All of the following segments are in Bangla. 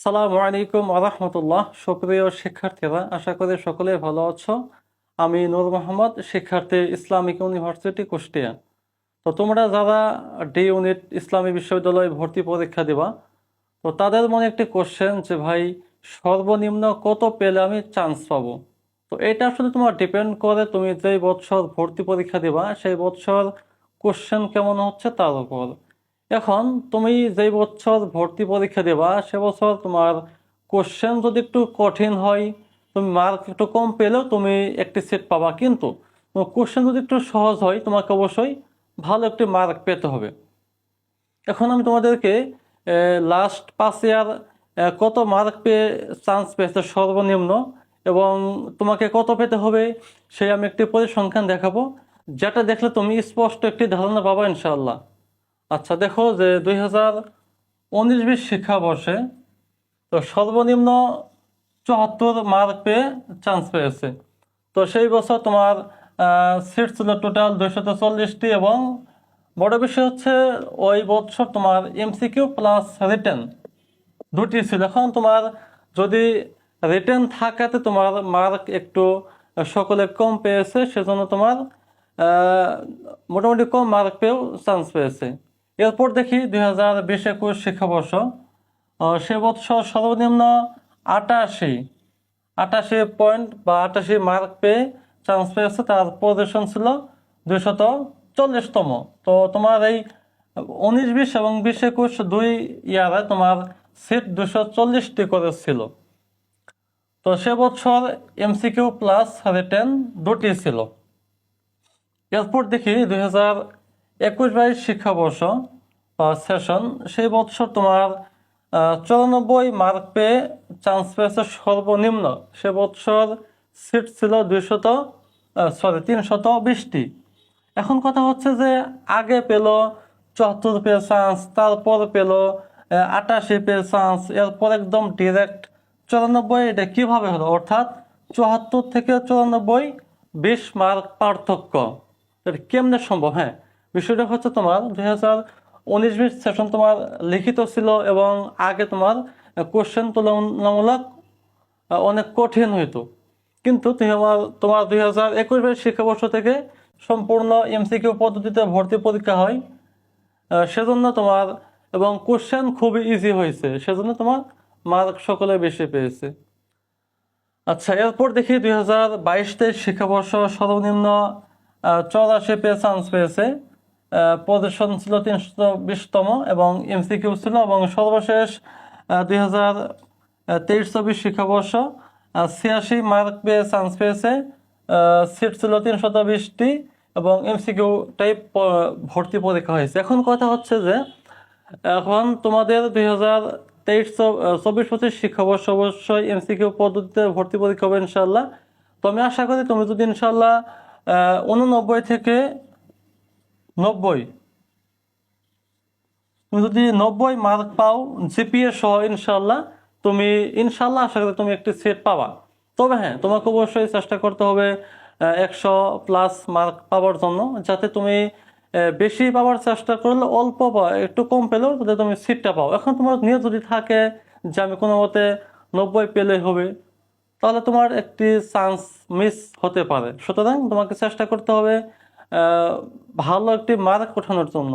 আসসালামু আলাইকুম আরহামতুল্লাহ সুপ্রিয় শিক্ষার্থীরা, আশা করি সকলে ভালো আছো। আমি নূর মোহাম্মদ, শিক্ষার্থী ইসলামিক ইউনিভার্সিটি কুষ্টিয়া। তো তোমরা যারা ডি ইউনিট ইসলামী বিশ্ববিদ্যালয়ে ভর্তি পরীক্ষা দিবা, তো তাদের মনে একটি কোশ্চেন যে, ভাই, সর্বনিম্ন কত পেলে আমি চান্স পাবো? তো এটা আসলে তোমার ডিপেন্ড করে তুমি যেই বছর ভর্তি পরীক্ষা দিবা, সেই বছর কোশ্চেন কেমন হচ্ছে তার উপর। এখন তুমি যেই বছর ভর্তি পরীক্ষা দেবা, সে বছর তোমার কোশ্চেন যদি একটু কঠিন হয়, তুমি মার্ক একটু কম পেলেও তুমি একটি সিট পাবা। কিন্তু কোশ্চেন যদি একটু সহজ হয়, তোমাকে অবশ্যই ভালো একটি মার্ক পেতে হবে। এখন আমি তোমাদেরকে লাস্ট পাঁচ ইয়ার কত মার্ক পেয়ে চান্স পেয়েছে সর্বনিম্ন এবং তোমাকে কত পেতে হবে সেই আমি একটি পরিসংখ্যান দেখাবো। যেটা দেখলে তুমি স্পষ্ট একটি ধারণা পাবা ইনশাআল্লাহ। আচ্ছা দেখো যে দুই হাজার উনিশ বিশ শিক্ষাবর্ষে তো সর্বনিম্ন চুয়াত্তর মার্ক পেয়ে চান্স পেয়েছে। তো সেই বছর তোমার সিট ছিল টোটাল দুইশত চল্লিশটি এবং বড় বিষয় হচ্ছে ওই বছর তোমার এমসিকিউ প্লাস রিটেন দুটি ছিল। এখন তোমার যদি রিটেন থাকাতে তোমার মার্ক একটু সকলে কম পেয়েছে, সেজন্য তোমার মোটামুটি কম মার্ক পেয়েও চান্স পেয়েছে। এরপর দেখি দুই হাজার বিশ একুশ শিক্ষাবর্ষ সে বছর সর্বনিম্ন আটাশি আটাশি পয়েন্ট বা আটাশি মার্ক পেয়ে চান্স পেয়েছে। তার পজিশন ছিল দুইশত চল্লিশতম। তো তোমার এই উনিশ বিশ এবং বিশ একুশ দুই ইয়ারে তোমার সিট দুশো চল্লিশটি করে ছিল তো সে বছর এমসিকিউ প্লাস রিটেন দুটি ছিল। এরপর দেখি দুই হাজার একুশ বাইশ শিক্ষাবর্ষ, বা সেশন সেই বছর তোমার চুরানব্বই মার্ক পেয়ে চান্স পেয়েছে সর্বনিম্ন। সে বছর সিট ছিল দুইশত সরি তিনশত বিশটি। এখন কথা হচ্ছে যে আগে পেল চুয়াত্তর পে চান্স তারপর পেল আটাশি পেয়ে চান্স এরপর একদম ডিরেক্ট চুরানব্বই, এটা কীভাবে হলো? অর্থাৎ চুয়াত্তর থেকে চুরানব্বই, বিশ মার্ক পার্থক্য। এটা কেমনে সম্ভব? হ্যাঁ বিষয়টা হচ্ছে তোমার দুই হাজার উনিশ বিশ সেশন তোমার লিখিত ছিল এবং আগে তোমার কোশ্চেন তুলনামূলক অনেক কঠিন হইতো। কিন্তু তুমি আমার তোমার দুই হাজার একুশ বাইশ শিক্ষাবর্ষ থেকে সম্পূর্ণ এমসিকিউ পদ্ধতিতে ভর্তি পরীক্ষা হয়। সেজন্য তোমার, এবং কোশ্চেন খুবই ইজি হয়েছে। সেজন্য তোমার মার্ক সকলে বেশি পেয়েছে। আচ্ছা এরপর দেখি দুই হাজার বাইশ তেইশ শিক্ষাবর্ষ সর্বনিম্ন চৌরাশি পেয়ে চান্স পেয়েছে। পজিশন ছিল তিনশো বিশতম এবং এমসিকিউ ছিল এবং সর্বশেষ দুই হাজার তেইশ চব্বিশ শিক্ষাবর্ষ ছিয়াশি মার্ক পেয়ে চান্স পেয়েছে সিট ছিল তিনশত বিশটি এবং এমসিকিউ টাইপ ভর্তি পরীক্ষা হয়েছে। এখন কথা হচ্ছে যে, এখন তোমাদের দুই হাজার তেইশ চব্বিশ পঁচিশ শিক্ষাবর্ষ অবশ্যই এমসিকিউ পদ্ধতিতে ভর্তি পরীক্ষা হবে ইনশাল্লাহ তো আমি আশা করি তুমি যদি ইনশাল্লাহ উননব্বই থেকে নব্বই। তুমি যদি নব্বই মার্ক পাও, জিপিএ সহ ইনশাল্লাহ তুমি ইনশাল্লাহ আশা করি তুমি একটি সেট পাবা। তবে হ্যাঁ তোমাকে অবশ্যই চেষ্টা করতে হবে একশো প্লাস মার্ক পাওয়ার জন্য, যাতে তুমি বেশি পাওয়ার চেষ্টা করলে অল্প বা একটু কম পেলেও যাতে তুমি সিটটা পাও। এখন তোমার নিয়ে যদি থাকে যে আমি কোনো মতে নব্বই পেলে হবে, তাহলে তোমার একটি চান্স মিস হতে পারে। সুতরাং তোমাকে চেষ্টা করতে হবে ভালো একটি মার্ক ওঠানোর জন্য।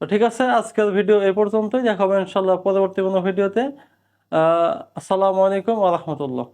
তো ঠিক আছে, আজকের ভিডিও এই পর্যন্তই। দেখাবো ইনশাল্লাহ পরবর্তী কোনো ভিডিওতে। আসসালামু আলাইকুম আ রহমতুল্লাহ।